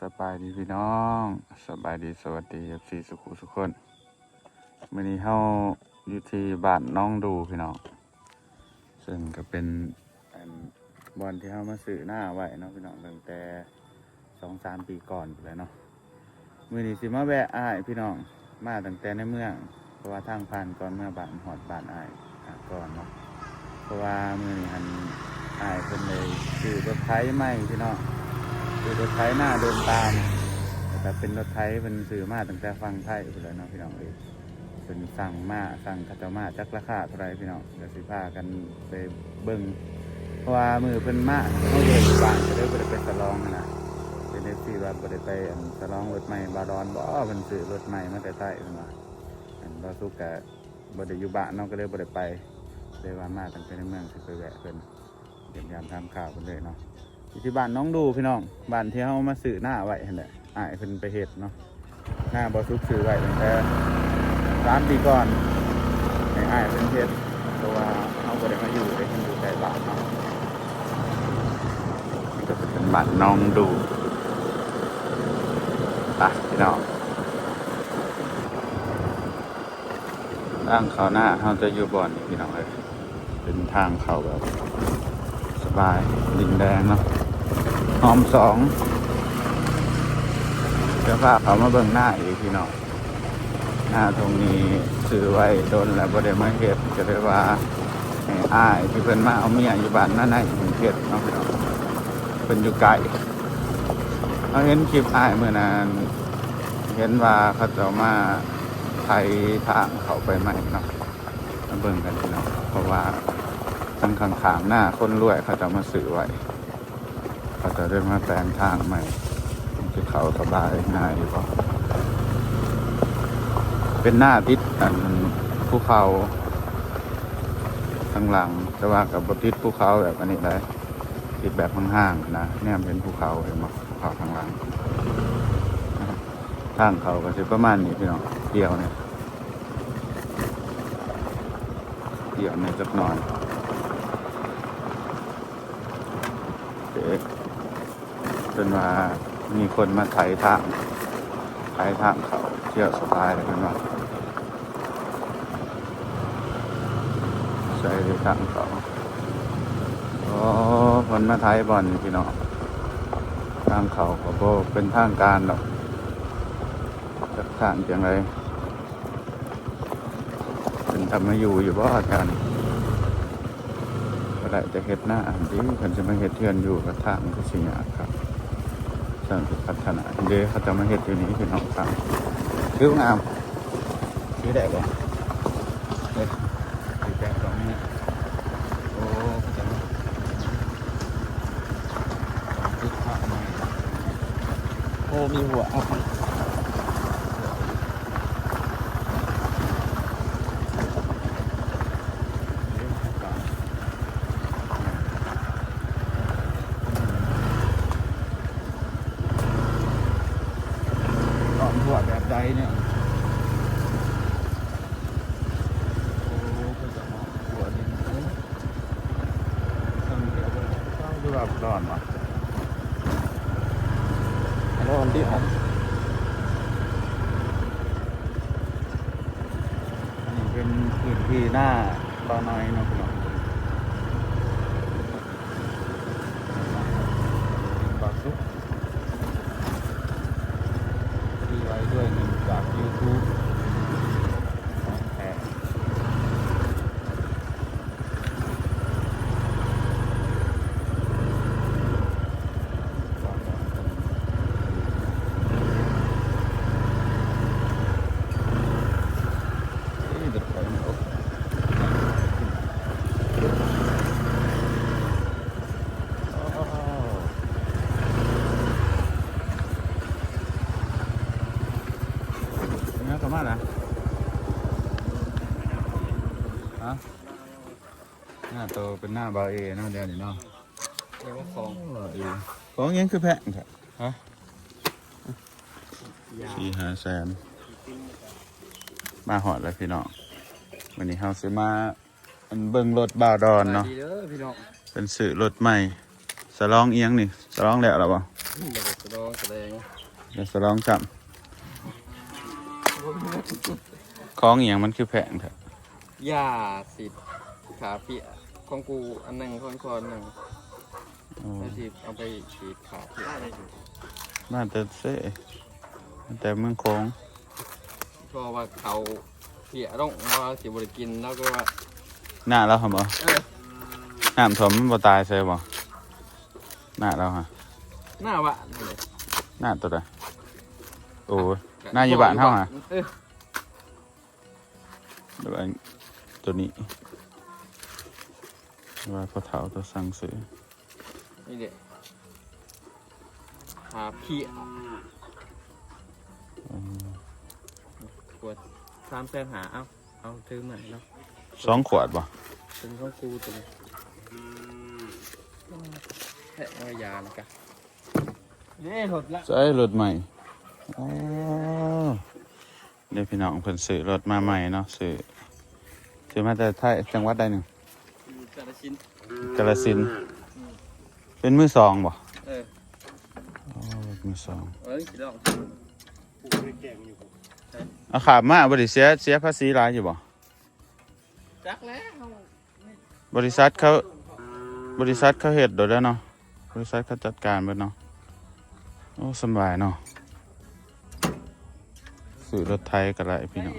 สบายดีพี่น้องสบายดีสวัสดีเอฟซีสุขุสุขคนวันนี้เฮาอยู่ที่บ้านน้องดูพี่น้องซึ่งก็เป็นอันบอลที่เฮามาซื้อหน้าไว้เนาะพี่น้องตั้งแต่สองสามปีก่อนไปเลยเนาะมือนี้สิมาแวะอ้ายพี่น้องมาตั้งแต่ในเมือง เพราะว่าทางผ่านก่อนเมื่อบ้านหอดบ้านอ้ายก่อนเนาะเพราะว่ามือนี้หันอ้ายเพิ่นเลยซื้อรถไถใหม่พี่น้อง คือรถไถหน้าเดินตามแต่เป็นรถไถเป็นสื่อมาตั้งแต่ฟังไทยไปเลยเนาะพี่น้องเอยเป็นสั่งมาสั่งคาเจามาจักราคาเท่าไรพี่น้องเดี๋ยวสิพากันไปเบิ่งเพราะว่ามือเพิ่นมาเขาเดินบ้านก็เลยบ่ได้ไปไปสลองนะเป็นได้สี่ว่าบ่ได้ไปสลองรถใหม่บาดอนบ่เพิ่นซื้อรถใหม่มาแต่ใต้เพิ่นว่าอันบ่สุกกะบ่ได้อยู่บ้านเนาะก็เลยบ่ได้ไปเลยว่ามาตั้งแต่ในเมืองสิไปแวะเพิ่นเยี่ยมยามทำข่าวเพิ่นเลยเนาะ อยู่ที่บ้านน้องดูพี่น้องบ้านที่เขามาสื่อหน้าไว้เห็นแหละอ้ายเพิ่นไปเห็ดเนาะหน้าบอสุกสื่อไว้ตั้งแต่สามปีก่อนให้อ้ายเพิ่นเห็ดเพราะว่าเขาก็ได้มาอยู่ได้อยู่ใกล้บ้านเนาะนี่ก็เป็นบ้านน้องดูไปพี่น้องทางเขาหน้าเขาจะอยู่บ่อนพี่น้องเลยเป็นทางเขาแบบสบายดินแดงเนาะ หอมสองเดี๋ยวพาเขามาเบิ่งหน้าอีกพี่น้องหน้าตรงนี้ซื้อไว้โดนแล้วบ่ได้มาเฮ็ดก็เลยว่าให้อ้ายที่เพิ่นมาเอาเมียอยู่บ้านนั่นน่ะอยู่เฮ็ดเนาะพี่น้องเพิ่นอยู่ไกลเขาเห็นคลิปอ้ายเมื่อนั้นเห็นว่าเขาจะมาไทยทางเขาไปใหม่เนาะมาเบิ่งกันพี่น้องเพราะว่าทางข้างๆหน้าคนรวยเขาจะมาซื้อไว้ เขาจะได้มาแปลงทางใหม่ที่เขาสบายง่ายอยู่ก็เป็นหน้าติดอันภูเขาข้างหลังแต่ว่ากับบติดภูเขาแบบอันนี้เลยติดแบบห่างๆนะเนี่ยเป็นภูเขาเห็นไหมภูเขาข้างหลังทางเขาก็จะประมาณนี้พี่น้องเดียวเนี่ยเดียวเนี่ยจักหน่อยเด็ก จนว่ามีคนมาไถ่ทางไถ่ทางเขาเที่ยวสบายเลยเป็นว่าใส่ทางเขาโอ้คนมาไถ่บอลนี่พี่น้องทางเขาเขาก็เป็นทางการหรอกจะทางอย่างไรเป็นทำมาอยู่อยู่บ่แถวนี้ก็ได้จะเฮ็ดหน้าอันดีเพิ่นจะมาเฮ็ดเทือนอยู่กับทางก็สิยากครับ สร้างพัฒนาเดี๋ยวเขาจะมาเห็ดอยู่นี้พี่น้องครับคืองามคือแด้บ่เด้คือแก่ตรงนี้โอ้เขาจะมาคือข้าวใหม่โอ้มีหัวอัพตอนหัวแบบใดเนี่ยโอ้เขาจะมาหัวดินเอ้ยต้องเดี๋ยวต้องดูแบบร้อนว่ะ ร้อนที่อัพอันนี้เป็นพื้นที่หน้าบ่อน้อยเนาะพี่น้องบ่อซุกที่ไว้ด้วยเงินจาก YouTube ของแท้นี่จะไปไหนวะ เนี่ยกลับมาแล้วฮะหน้าโต เป็นหน้าบาเอเนาะเดี๋ยวนี้เนาะเรียกว่าของดีของยังคือแพงครับฮะสี่ห้าแสนมาหอดแล้วพี่น้องวันนี้เฮาซื้อมาอันเบิ่งรถบ่าวดอนเนาะดีเด้อพี่น้องเป็นสื่อรถใหม่สลองเอียงนี่สลองแล้วหรอเปล่าสเดี๋ยวจะลองแสดงเดี๋ยวสลองจับของอหย่างมันคือแพงเถอะยาสิบขาเปีย ของกูอันหนึ่งคนคนหนึ่งโอ้แล้วสิเอาไปฉีดขาเปียบ้านแต่เซ่แต่เมืองโค้งก็ว่าเขาเปียต้องว่าสิบริกินแล้วก็ว่าหน้าเราเหรอบ่เออน้ำท่วมมันบ่ตายใช่บ่หน้าเราฮะหน้าบ้านเลยหน้าตัวใดโอ้ย หน้าอยู่บ้านเฮาอะเออเดี๋ยวอันตัวนี้ ว่าพ่อเฒ่าตัวสั่งซื้อนี่เด็กขาเปียปวดสามแสนหาเอาเอาซื้อใหม่เนาะสองขวดบ่เป็นของกูตัวนี้แค่ว่ายานะกะเย้หดละใช้รถใหม่อ๋อเดี๋ยวพี่น้องเพิ่นซื้อรถมาใหม่เนาะซื้อซื้อมาแต่ไทยจังหวัดใดหนึ่ง แต่ละชิ้นกาฬสินธุ์เป็นมือสองบ่เอออ๋อมือสองเอ้ยคิดลองเอาขาบมาบริเสียเสียภาษีหลายอยู่บ่จักแล้ว บริษัทเขาบริษัทเขาเฮ็ดโดยแล้วเนาะบริษัทเขาจัดการเบิดเนาะโอ้สำบายเนาะซื้อรถไทยก็ได้พี่น้อง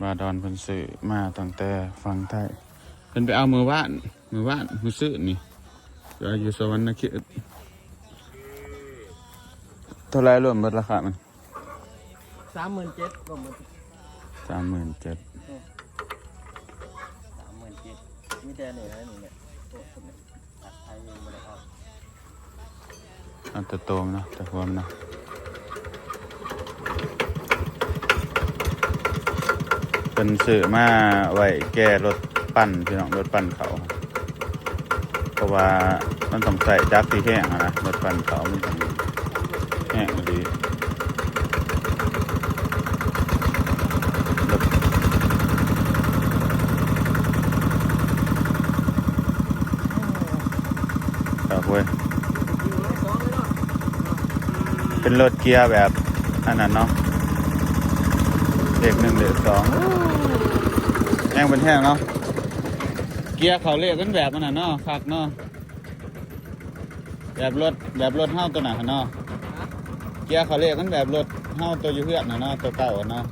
มาดอนเพิ่นซื้อมาตั้งแต่ฟังไทยเพิ่นไปเอามือว่านมือว่านมือซื้อนี่เดี๋ยวอยู่สวรรค์เขตเท่าไรรวมเบิดราคามันสามหมื่นเจ็ดก็มันสามหมื่นเจ็ดสามหมื่นเจ็ดมีแต่เนี่ยนะนี่เนี่ยโอ้คนเนี่ยตัดไทยยังไม่ได้เอาเอาแต่โตมนเนาะแต่หัวมันเนาะ เป็นสื่อมาไว้แก้รถปั่นพี่น้องรถปั่นเขาเพราะว่ามันต้องใส่จักที่แห้งนะรถปั่นเขามันต้องแห้งดีครับเว้ยเป็นรถเกียร์แบบอันนั้นเนาะ เด็กหนึ่งเด็กสองแห้งเป็นแห้งเนาะเกียร์เขาเรียกกันแบบอันนั้นเนาะคักเนาะแบบรถแบบรถเฮ้าตัวไหนนเนาะเกียร์เขาเรียกกันแบบรถเฮ้าตัวอยูเพื่อนนะเนาะตัวเก่าอะเนาะ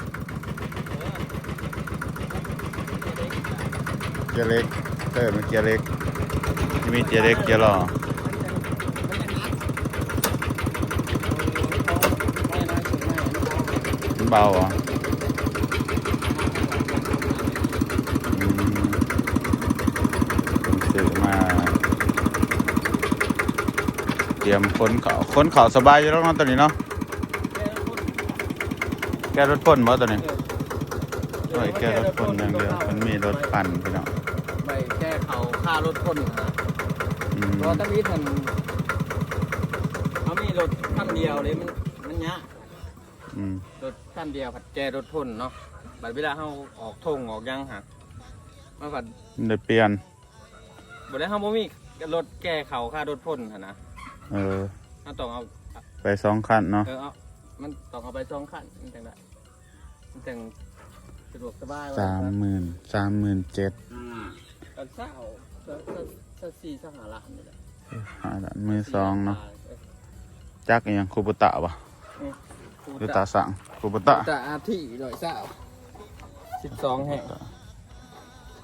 เกียร์เล็กเออมันเกียร์เล็กมีเกียร์เล็กเกียร์หล่อมันเบาเหรอะ อืมผมซื้อมาเต รียมค้นเขาค้นเขาสบายอยู่แล้วเนาะตัวนี้เนาะแกรถพ่นบ่ตัวนี้โอ้ยแกรถพ่นอย่างเดียวมันมีรถปั่นพี่น้องไปแก้เขาค่ารถพ่นนะอืมเพราะว่าตอนนี้ทันเขามีรถคันเดียวเลยมันมันยะอืมรถคันเดียวผัดแก้รถพ่นเนาะบัดเวลาเขาออกทงออกยังหักมาผัดได้เปลี่ยนบัดได้เขาบ่มีรถแก้เขาค่ารถพ่นหั่นนะ เออเขาต้องเอาไปสองคันเนาะ เออเอามันต้องเอาไปสองคันมันจังได้มันจังสะดวกสบายว่สามหมื่นสามหมื่นเจ็ดกันเศร้าเศร้าเศร้าเศร้าสี่เศร้าหาล้านนี่แหละหาด้านมือสองเนาะ จักอหยังคูบุตะวะหรือตาสั่งคูบุตะตาอาที่ร้อยเศร้าสิบสองแห่ง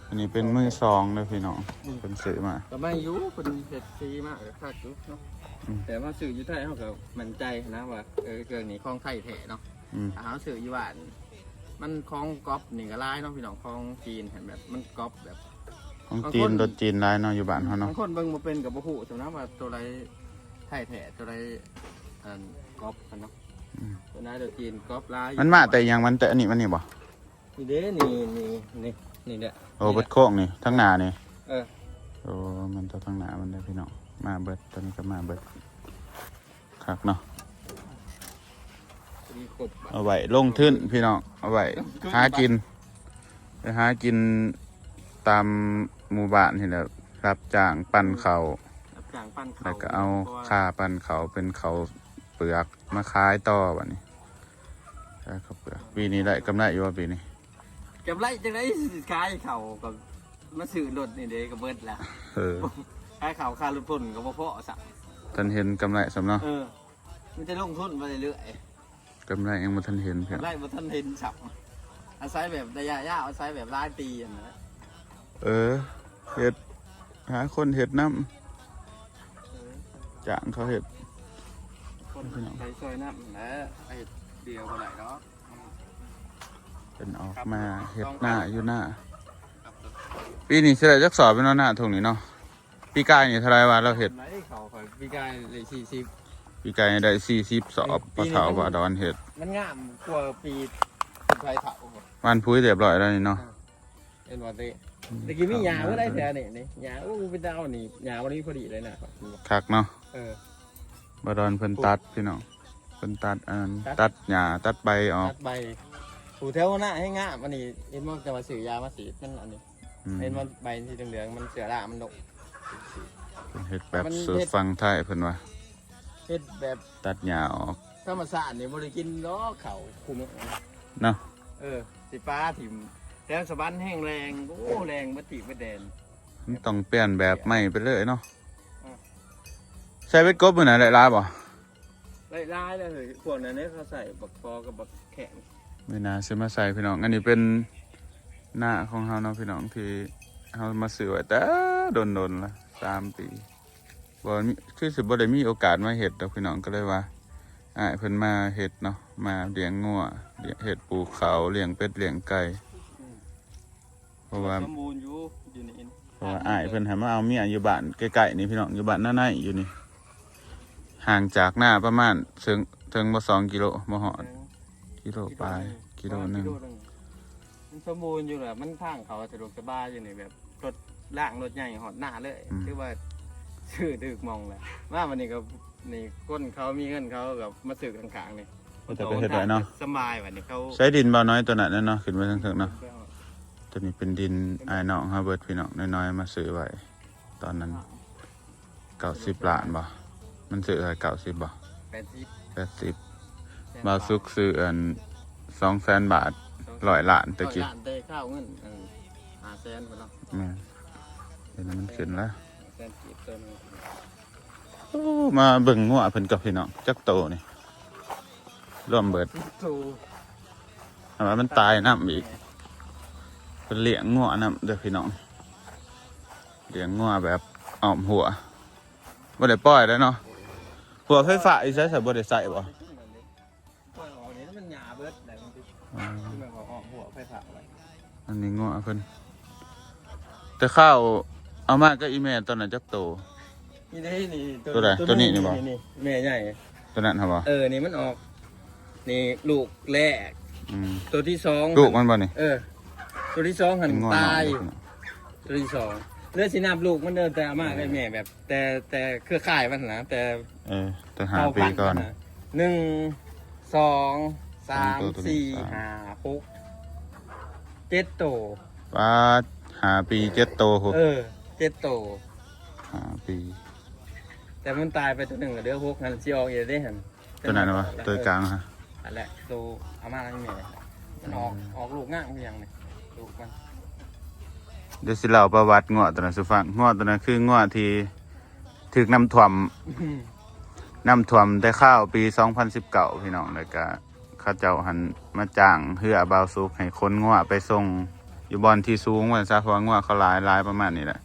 อันนี้เป็นมือสองเลยพี่น้องเป็นซื้อมา ก็ไม่อยุคนเผ็ดซีมากเลยคักอยุเนาะอืม แต่ว่าสื่ออยุไทยเขาก็มั่นใจนะว่าเออเกินนี้คลองไทยแท้เนาะอืมอาหารสื่ออยู่บ้านมันคลองก๊อปนี่ก็ร้ายเนาะพี่น้องคลองจีนเห็นแบบมันก๊อปแบบ ของจีนรถจีนร้ายเนาะอยู่บ้านเขาเนาะบางคนเบิ่งมาเป็นกับบุหูสมนะว่าตัวไรไทยแท้ตัวไรอันก๊อปกันเนาะตัวไหนตัวจีนก๊อปร้ายมันมาแต่อยังมันแต่อันนี้มันนี่บ่นี่เด้นี่นี่นี่นี่เด้โอ้เบิดโค้งนี่ทั้งหน้านี่เออ โอ้มันจะทั้งหน้ามันได้พี่น้อง มาเบิดตอนนี้ก็มาเบิดคักเนาะมีครบเอาไว้ลงทึ้นพี่น้องเอาไว้หากินไปหากินตามหมู่บ้านนี่แหละรับจ้างปั่นเขาวรับจ้างปั้นเขาแล้วก็เอาพระว่ค่าปันเขาเป็นเขาเปลือกมาขายต่อบัดนี้ขายเขาวเปลือกปีนี้ได้กำไรอยู่ว่าปีนี้เก็บไรจังไรขายเขากับมาซื้อรถนี่เด้ก็เบิดละเออ ขายเขาค่ารถพ่นก็บ่พอสักท่านเห็นกำไรสำเนาะเออมันจะลงทุนไปเรื่อยกำไรยังบ่ทันเห็นๆเพียงไล่บ่ทันเห็นสับอาศัยแบบระยะยาวอาศัยแบบรายปีอันนั้นเออเห็ดหาคนเห็ดน้เออำจ้างเขาเห็ด คนใช้ซอยน้ำและไอ้เดียวบ่ได้เนาะเป็นออกมาเห็ดหน้าอยู่หน้าครับปีนี้เสได็จักสอบเป็นหน้าทงนี้เนาะ ปีกายนี่เท่าไรวะเราเห็ด ไหนเขาคอยพี่กายเลยสี่สิบปีกายนี่ได้สี่สิบสอบปีปะนี้เถาปะดอนเห็ดมันงามกว่าปีคนไทยเถาวันพุ้ยเรียบร้อยแล้วนี่เนาะเอ็นวันเตตะกี้มีหยาก็ได้แถวนี่นี่หยาโอ้เป็นดาวนี่หยาวันนี้พอดีเลยนะคักเนาะเออบะดอนเพิ่นตัดพี่น้องเพิ่นตัดอันตัด ตัดหญ้าตัดใบออกตัดใบผูแถวหน้าให้งามอันนี้เอ็นมันจะมาสื่อยามาสีดมันอันนี้ อืมเอ็นมันใบที่เหลืองๆมันเสือละมันดก เพิ่นเห็ดแบบมันสูตเฮ็รดฟังไทยเพิ่นว่าเฮ็ดแบบตัดหญ้าออกธรรมชาตินี่บริกินล้อเขาคุมอเนาะเออสิป้าถิ่มแล้วสะบันแห้งแรงโอ้แรงบัติบัแดน มันต้องเปลี่ยนแบบใหม่ไปเลยเนาะอะใช้เวทกบมื้อไหนได้ลายบ่ไล่ล่เลยเลยพวกนั้นเนี่ยเขาใส่บักฟอกับบักแข็งไม่น่าซื้อมาใส่พี่น้อง อันนี้เป็นหน้าของเฮาเนาะพี่น้องที่ เฮามาซื้อไว้แต่โดนๆละสามปีบ่มีคือสิบ่ได้มีโอกาสมาเฮ็ดดอกพี่น้องก็เลยว่าอ้ายเพิ่นมาเฮ็ดเนาะมาเลี้ยงงัวเลี้ยงเฮ็ดปลูกเขาเลี้ยงเป็ดเลี้ยงไก่เพราะว่าสมบูรณ์อยู่อยู่ในอินเพราะว่าอ้ายเพิ่นให้มาเอาเมียอยู่บ้านใกล้ๆนี่พี่น้องอยู่บ้านหน้าในอยู่นี่ห่างจากหน้าประมาณถึงถึงบ่สองกิโลบ่ฮอดกิโลปลายกิโลหนึงมัน สมบูรณ์อยู่แหละมันทางเขาสะดวกสบายอยู่นี่แบบรถล่างรถใหญ่หอดหน้าเลยคือว่าชื่อดึกมองแหละว่าวันนี้ก็นี่ก้นเขามีเงินเขากับมาสื่อข้างๆนี่แต่ก็เฮ็ดไว้เนาะสบายวันนี้เขาใช้ดินเบาน้อยตัวนั้นน่ะเนาะขึ้นไปทางเถิงเนาะตัวนี้เป็นดินไอ้ายน้องฮาเบิร์ดพี่น้องน้อยๆมาซื้อไว้ตอนนั้นเก้าสิบล้านบ่มันซื้ออะไรเก้าสิบบ่แปดสิบแปดสิบบาซุกซื้ออันสองแสนบาท ร้อยล้านตะกี้ร้อยล้านเตะข้าวเงินอันหาแสนไปเนาะแม่นเดี๋ยวนี้มันขึ้นแล้วแสนจีบเติมโอ้มาเบิ่งงัวเพิ่นกับพี่น้องจักโตนี่ร่วมเบิดสูแต่ว่ามันตายน้ำอีกเพิ่นเลี้ยงงัวน้ำเด้อพี่น้องเลี้ยงงัวแบบอ้อมหัวบ่ได้ปล่อยแล้วเนาะหัวไฟฟ้าอีใช้ใส่บ่ได้ใส่บ่ อันนี้งัวเพิ่นแต่ข้าวเอามาก็อีเมลตอนนั้นจักโต นี่ได้นี่ตัวใดตัวนี้นี่บ่ แม่ใหญ่ ตัวนั้นครับบ่เออ นี่มันออก นี่ลูกแรก อืมตัวที่สองลูกมันบ่นี่เออ ตัวที่สองหันเป็นงัวตาน้อยยตัวที่สองเลือดสีน้ำลูกมันเดินแต่อามาได้แม่แบบ แต่แต่เครือข่ายมันนะแต่เออแต่หาปีก่อน เาพัธุ์ะหนึ่งสองสามสองตัวตัวนี้สี่สาม ห้าหก เจ็ดโตวป้าดหาปีเจ็ดโตโหเออเจ็ดโตวหาปี แต่มันตายไปตัวหนึ่งเหลือหกหันซีออกอย่าได้หันตัวนั้นน่ะวะตัวกลางฮะอันแหละตัวอาม่าไม่มีมันออกออกลูกง่ายมันยังเนี่ยลูกมันเดี๋ยวสิเล่าประวัติงัวตัวนั้นสุฟังงัวตัวนั้นคืองัวที่ถึกน้ำท่วมน้ำท่วมได้ข้าวปี 2019 พี่น้องแล้วก็ เขาเจ้าหันมาจ้างเฮือบาวซุกให้คนงัวไปส่งอยู่บอนที่สูงว่าซะเพราะงัวเขาหลายหลายประมาณนี้แหละ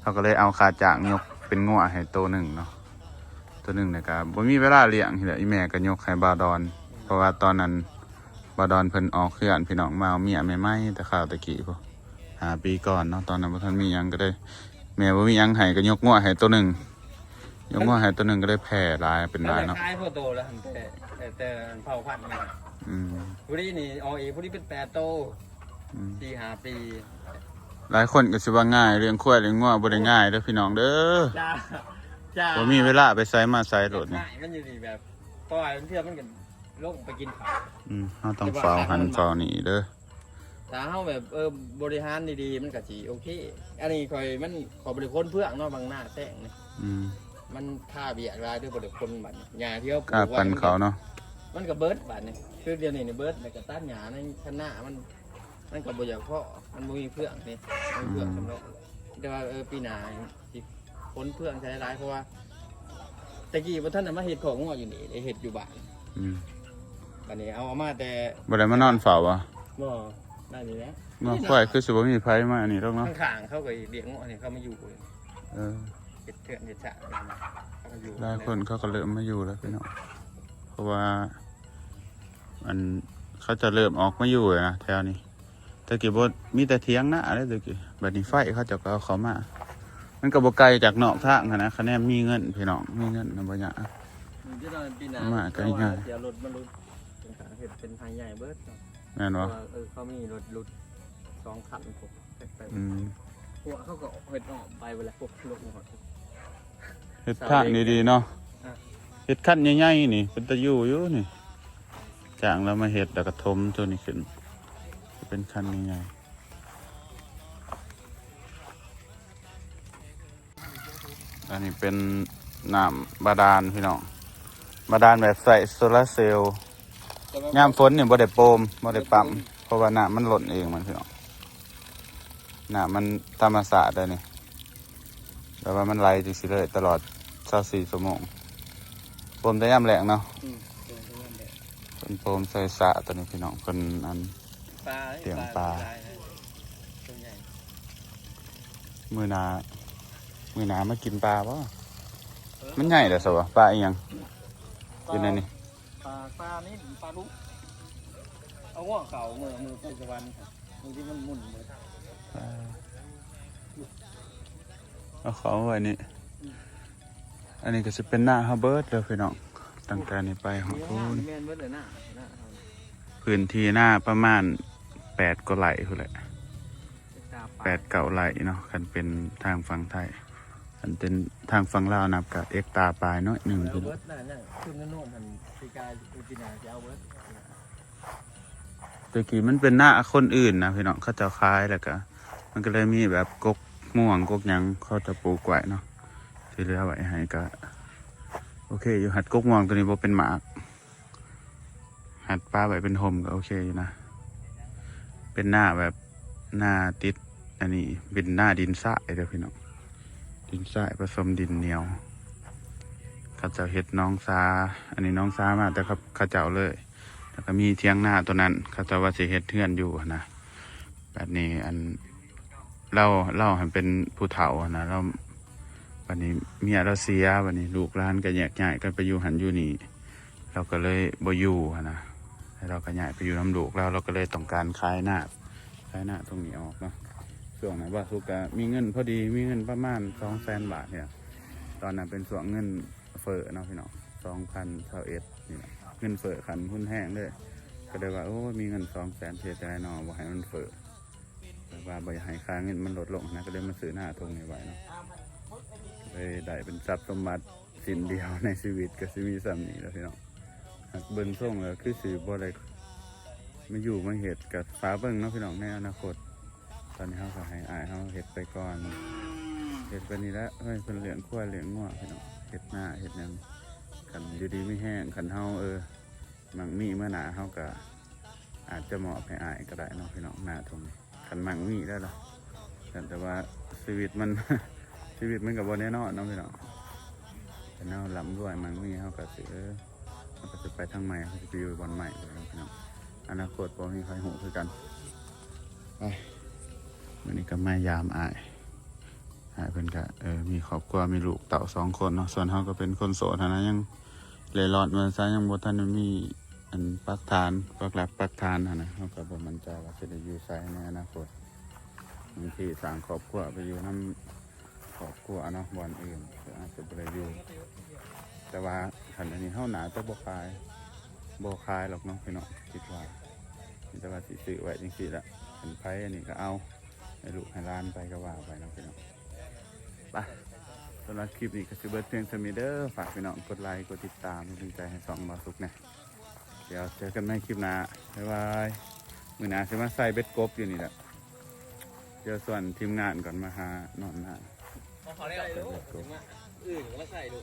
เขาก็เลยเอาค่าจ้างยกเป็นงัวให้ตัวหนึ่งเนาะตัวหนึ่งนี่ยก็บ่มีเวลาเลี้ยงทีเดียวอีแม่ก็ยกให้บาดอน เพราะว่าตอนนั้นบาดอนเพิ่นออกเขื่อนพี่น้องมาเอาเมียใหม่ๆแต่ข้าวตะกี้พอหาปีก่อนเนาะตอนนั้นบ่ทันมียังก็ได้แม่บ่มียังให้ก็ยกงัวให้ตัวหนึ่งยกงัวให้ตัวหนึ่งก็ได้แพร่ลายเป็นลายเนาะคล้ายพอโตแล้วแต่แต่แต่เผาพันธุ์ อืมผู้นี้นี่ออกอีกผู้นี้เป็นแปดโตอืมสี่ห้าปีหลายคนก็สิว่าง่ายเลี้ยงควายเลี้ยงงัวบ่ได้ง่ายเด้อพี่น้องเด้อจ้าจ้าบ่มีเวลาไปไสมาไสโลดนี่ง่ายมันอยู่ดีแบบปล่อยมันเพื่อมันกันลงไปกินเขาอืมเฮาต้องเฝ้าหันเฝ้านี่เด้อถ้าเขาแบบเออบริหารดีๆ มันก็จีโอเค อันนี้คอยมันขอบริคนเพื่องเนาะบางหน้าแซงนี่อืมมันค่าเบียดรายด้วยบริคนบัดนี้หญ้าที่เขาปกล้าลูกไว้ปันเขาเนาะ มันก็เบิดบัดนี้คือเดี๋ยวนี้นี่เบิดแล้วก็ตัดหญ้าในข้างหน้ามันมันก็บ่อยากเพาะมันบ่มีเพื่องนี่มันมีเพื่องสำหรับแต่ว่าเออปีหน้าสิพ้นเพื่องใช้หลายเพราะว่าตะกี้บ่ทันได้มาเฮ็ดของงัวอยู่นี่ได้เฮ็ดอยู่บ้านอืมบัดนี้เอามาแต่บ่ได้มานอนเฝ้าวะบ่ได้นี่แหละมาค่อยคือสิบ่มีไผมาอันนี้หรอกเนาะข้างๆเขาก็เลี้ยงงัวนี่เขามาอยู่เออเฮ็ดเถื่อนเฮ็ดฉะนั่นน่ะเขามาอยู่หลายคนเขาก็เริ่มมาอยู่แล้วพี่น้องเพ ราะว่ามันเขาจะเริ่มออกมาอยู่อะนะแถวนี้แต่กี้บ่มีแต่เถียงหน้าเด้อตะกี้บัดนี้ไฟเขาจะก็เอาเขามา มันก็บ่ไกลจากนอกทางหั้นนะคะแนนมีเงินพี่น้องมีเงินนำบ่ยากมันจะได้ปีหน้ามาก็ง่ายเดี๋ยวรถมันรถเป็นทางเฮ็ดเป็นทางใหญ่เบิดเนาะแม่นเพบ่ราะว่าเออเขามีรถรถสองคันพวกไปอืมพวกเขาก็เฮ็ดออกไปเวลาพวกรถหมดเฮ็ดทางดีๆเนาะอะ เฮ็ดคันใหญ่ๆนี่ เป็นตะอยู่อยู่นี่จางแล้วมาเฮ็ดแล้วก็ทมตัวนี้ขึ้นจะเป็นคันใหญ่อันนี้เป็นน้ำบาดาลพี่น้องบาดาลแบบใส่โซลาร์เซลล์ยามฝนเนี่ยบ่ได้โปมบ่ได้ปั๊มเพราะว่าน้ำมันหล่นเองมันพี่น้องน้ำมันธรรมศาสตร์ได้นี่แต่ว่ามันไหลจังซี่เลยตลอด24ชั่วโมง มได้ย่ำแหลงเนาะอืมเดินไปนั่นแหละเป็นโปมใส่สระตัวนี้พี่น้องเป็นอันปลาเสียงปลาตัวใหญ่มือหนา มือหนามากินปลาปะมันใหญ่แต่สวะปลาอีหยังอยู่ในนี่ปลาปลานี่ปลาลูกเอาหัวเข่ามือมือไปสวรรค์ครับมือที่มันหมุนเลยเอาเขาไว้นี่ อันนี้ก็จะเป็นหน้าฮับเบิร์ดเลยพี่น้องตั้งแต่นี้ไปของพูนพื้นที่หน้าประมาณแปดก็ไหลพุ่นแหละแปดเก่าไหลเนาะคันเป็นทางฝั่งไทยคันเป็นทางฝั่งลาวนับกับเอ็กตาปลายน้อยหนึ่งเอาพี่น้เบิองดนั่นน่ะขึ้นนั่นโน่นพันปีกายปีนาจะเอาเบิดแตะกี้มันเป็นหน้าคนอื่นนะพี่น้องเขาจะคล้ายแล้วก็มันก็เลยมีแบบกกม่วงกกยังเขาจะปลูกไว้เนาะ ที่เหลือไว้ให้ก็โอเค อยู่หัดกกม่วงตัวนี้บ่เป็นหมากหัดปลาไว้เป็นหมก็โอเคอยู่นะ เป็นหน้าแบบหน้าติด อันนี้เป็นหน้าดินทรายเด้อพี่น้อง ดินทรายผสมดินเหนียวเขาเจะเฮ็ดน้องซา อันนี้น้องซามาแต่ครับเขาเจ้าเลย แล้วก็มีเทียงหน้าตัวนั้นเขาเจะว่าสิเฮ็ดเทือนอยู่นะ แบบนี้อันเราเล่าให้เป็นผู้เฒ่านะเรา วันนี้เมียเราเสียวันนี้ลูกหลานก็แยกย้ายกันไปอยู่หันอยู่นี่ เราก็เลยบ่อยู่นะเราก็ย้ายไปอยู่น้ำลูกแล้วเราก็เลยต้องการขายหน้าขายหน้าตรงนี้ออกเนาะช่วงนั้นว่าสุกะมีเงินพอดีมีเงินประมาณสองแสนบาทเนี่ยตอนนั้นเป็นส่วนเงินเฟ้อเนาะพี่น้องสองพันเท่าเอ็ดนี่นะเงินเฟ้อขันหุ้นแห้งเลยก็เลยว่าโอ้มีเงินสองแสนเสียใจเนาะบ่ให้มันเฟ้อแต่ว่าบ่อยากให้ค่าเงินมันลดลงนะก็เลยมาซื้อหน้าตรงนี้ไว้เนาะ เลยได้เป็นทรัพย์สมบัติสินเดียวในชีวิตก็สิมีสำนี้แล้วพี่น้องหากเบิ่งส่งแล้วคือสิบ่ได้มาอยู่มาเห็ดกับฟ้าเบิ่งเนาะพี่น้องในอนาคต ตอนนี้เขาก็ให้อายเขาเห็ดไปก่อนเห็ดไปนี่แหละเฮ้ยเป็นเหลืองขั้วเหลืองงัวพี่น้องเห็ดหน้าเห็ดยังขันอยู่ดีไม่แห้งขันเฮาเออมังมีเมื่อหนาเฮาก็อาจจะเหมาะให้อายก็ได้เนาะพี่น้องหน้าตรงนี้ขันมังมีได้หรอแต่ว่าชีวิตมัน ชีวิตมันกับบนแน่นอนเนาะพี่น้องแต่เนาลำด้วยมังมีเฮาก็สิเออมันก็จะไปทางใหม่เขาจะไปอยู่บอนใหม่เลยเนาะพี่น้องอนาคตบ่มีใครหูคือกันไปวันนี้ก็ไมายามอายหายเป็นกะเออมีครอบครัวมีลูกเต่าสองคนเนาะส่วนเขาก็เป็นคนโสดนะยังเล่ร่อนเมืองซ้ายยังบ่ทันมีอันปักฐานปักหลักปักฐานนะเขาก็บ่มันใจว่าจะได้อยู่ไสในอนาคตบางทีสางครอบครัวไปอยู่นํค รอบครัวเนาะบ่อนอื่นก็อาจจะได้อยู่แต่ว่าคันอันนี้เฮาหนาแตะบ่คายบ่คายหรอกเนาะพี่น้องคิดว่าแต่ว่าสิซื้อไว้จังซี่ละคันไผอันนี้ก็เอาให้ลูกให้ล้านไปก็ว่าไปเนาะพี่น้องไปสำหรับคลิปนี้ก็สิเบิร์ดเพียงสมิเดอร์ฝากพี่น้องกดไลค์กดติดตามเป็นใจให้สองบาสุกนะเดี๋ยวเจอกันในคลิปหน้าบ๊ายบายมือหน้าจะมาใส่เบ็ดกบอยู่นี่แหละเดี๋ยวส่วนทีมงานก่อนมาหานอนหน้า เขาได้เลยลูกอื่นก็มาใส่ดู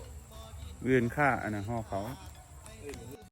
เวียนค่าอันนั้นห่อเขา อื่น